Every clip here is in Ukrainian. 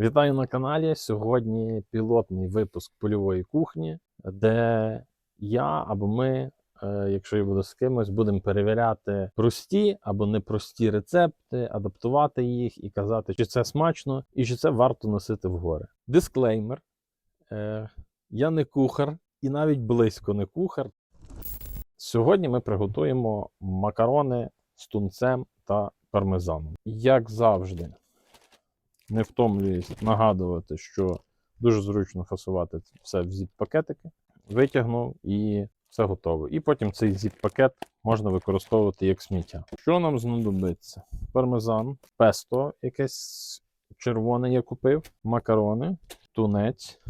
Вітаю на каналі. Сьогодні пілотний випуск польової кухні, де я або ми, е, якщо я буду з кимось, будемо перевіряти прості або непрості рецепти, адаптувати їх і казати, чи це смачно і чи це варто носити в гори. Дисклеймер: е, я не кухар і навіть близько не кухар. Сьогодні ми приготуємо макарони з тунцем та пармезаном. Як завжди, не втомлююсь нагадувати, що дуже зручно фасувати все в зіп-пакетики. Витягнув і все готово. І потім цей зіп-пакет можна використовувати як сміття. Що нам знадобиться? Пармезан, песто, якесь червоне я купив, макарони, тунець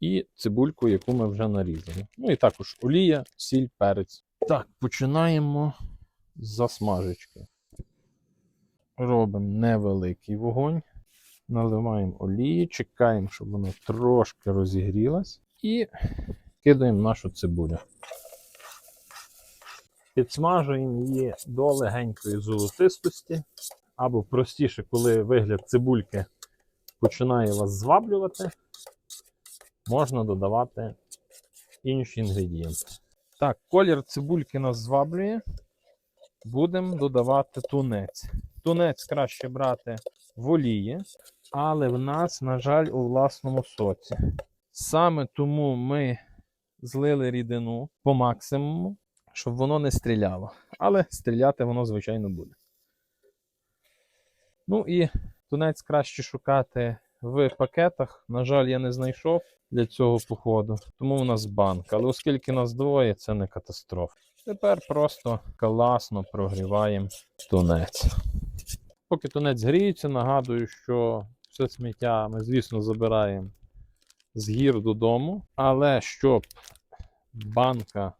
і цибульку, яку ми вже нарізали. Ну і також олія, сіль, перець. Так, починаємо з засмажечки. Робимо невеликий вогонь, наливаємо олії, чекаємо, щоб вона трошки розігрілась, і кидаємо нашу цибулю. Підсмажуємо її до легенької золотистості, або простіше, коли вигляд цибульки починає вас зваблювати, можна додавати інші інгредієнти. Так, колір цибульки нас зваблює. Будемо додавати тунець. Тунець краще брати в олії, але в нас, на жаль, у власному соці. Саме тому ми злили рідину по максимуму, щоб воно не стріляло. Але стріляти воно, звичайно, буде. Ну і тунець краще шукати в пакетах. На жаль, я не знайшов для цього походу, тому у нас банка. Але оскільки нас двоє, це не катастрофа. Тепер просто класно прогріваємо тунець. Поки тунець гріється, нагадую, що все сміття ми, звісно, забираємо з гір додому, але щоб банка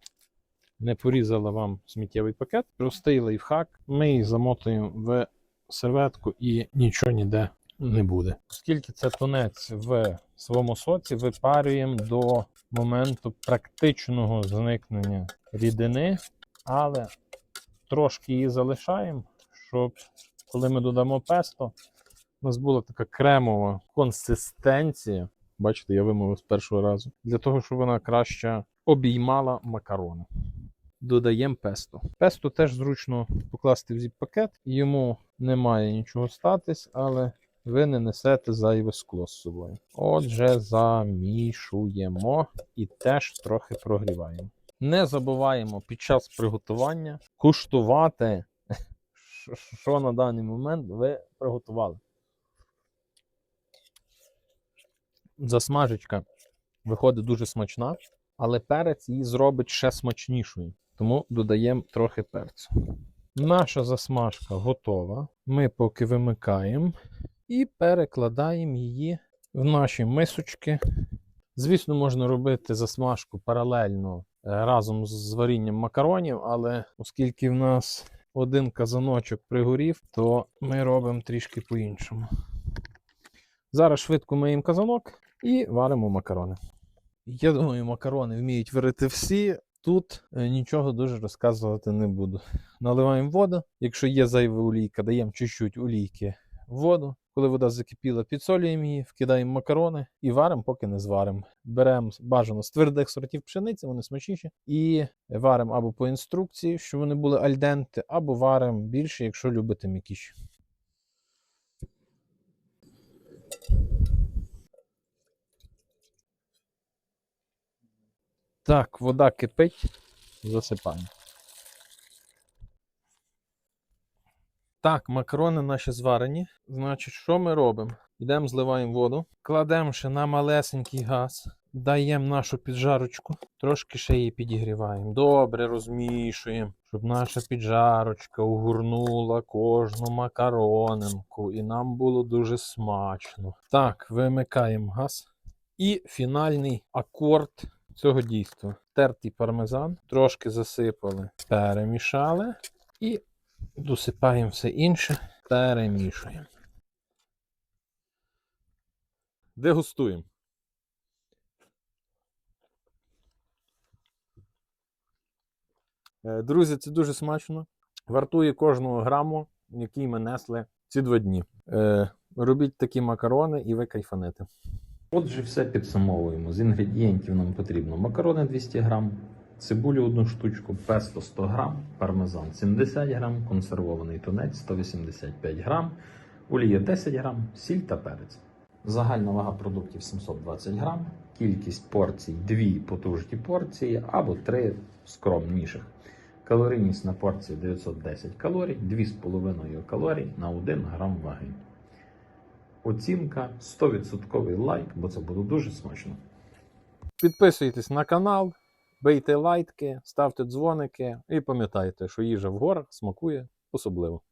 не порізала вам сміттєвий пакет, простий лайфхак, ми їх замотуємо в серветку і нічого ніде не буде. Оскільки це тунець в своєму соці, випарюємо до моменту практичного зникнення рідини, але трошки її залишаємо, щоб коли ми додамо песто, у нас була така кремова консистенція. Бачите, я вимовив з першого разу. Для того, щоб вона краще обіймала макарони. Додаємо песто. Песто теж зручно покласти в зіп-пакет, йому немає нічого статись, але ви не несете зайве скло з собою. Отже, замішуємо і теж трохи прогріваємо. Не забуваємо під час приготування куштувати, що- на даний момент ви приготували. Засмажечка виходить дуже смачна, але перець її зробить ще смачнішою. Тому додаємо трохи перцю. Наша засмажка готова. Ми поки вимикаємо і перекладаємо її в наші мисочки. Звісно, можна робити засмажку паралельно е, разом з варінням макаронів, але оскільки в нас один казаночок пригорів, то ми робимо трішки по-іншому. Зараз швидко миємо казанок і варимо макарони. Я думаю, макарони вміють варити всі. Тут е, нічого дуже розказувати не буду. Наливаємо воду. Якщо є зайва олійка, даємо чуть-чуть олійки в воду. Коли вода закипіла, підсолюємо її, вкидаємо макарони і варимо, поки не зваримо. Беремо бажано з твердих сортів пшениці, вони смачніші, і варимо або по інструкції, щоб вони були альденти, або варимо більше, якщо любите м'якіші. Так, вода кипить, засипаємо. Так, макарони наші зварені. Значить, що ми робимо? Йдемо, зливаємо воду, кладемо ще на малесенький газ, даємо нашу піджарочку, трошки ще її підігріваємо. Добре розмішуємо, щоб наша піджарочка угорнула кожну макаронинку, і нам було дуже смачно. Так, вимикаємо газ. І фінальний акорд цього дійства. Тертий пармезан, трошки засипали, перемішали і досипаємо все інше, перемішуємо. Дегустуємо. Е, Друзі, це дуже смачно. Вартує кожного граму, який ми несли ці два дні. Е, робіть такі макарони і ви кайфанете. Отже, все підсумовуємо. З інгредієнтів нам потрібно макарони 200 грам, цибулю одну штучку, песто 100 грам, пармезан 70 грам, консервований тунець 185 грам, олія 10 грам, сіль та перець. Загальна вага продуктів 720 грам, кількість порцій 2 потужні порції або 3 скромніших. Калорійність на порцію 910 калорій, 2,5 калорій на 1 грам ваги. Оцінка 100% лайк, бо це буде дуже смачно. Підписуйтесь на канал, бийте лайки, ставте дзвоники і пам'ятайте, що їжа в горах смакує особливо.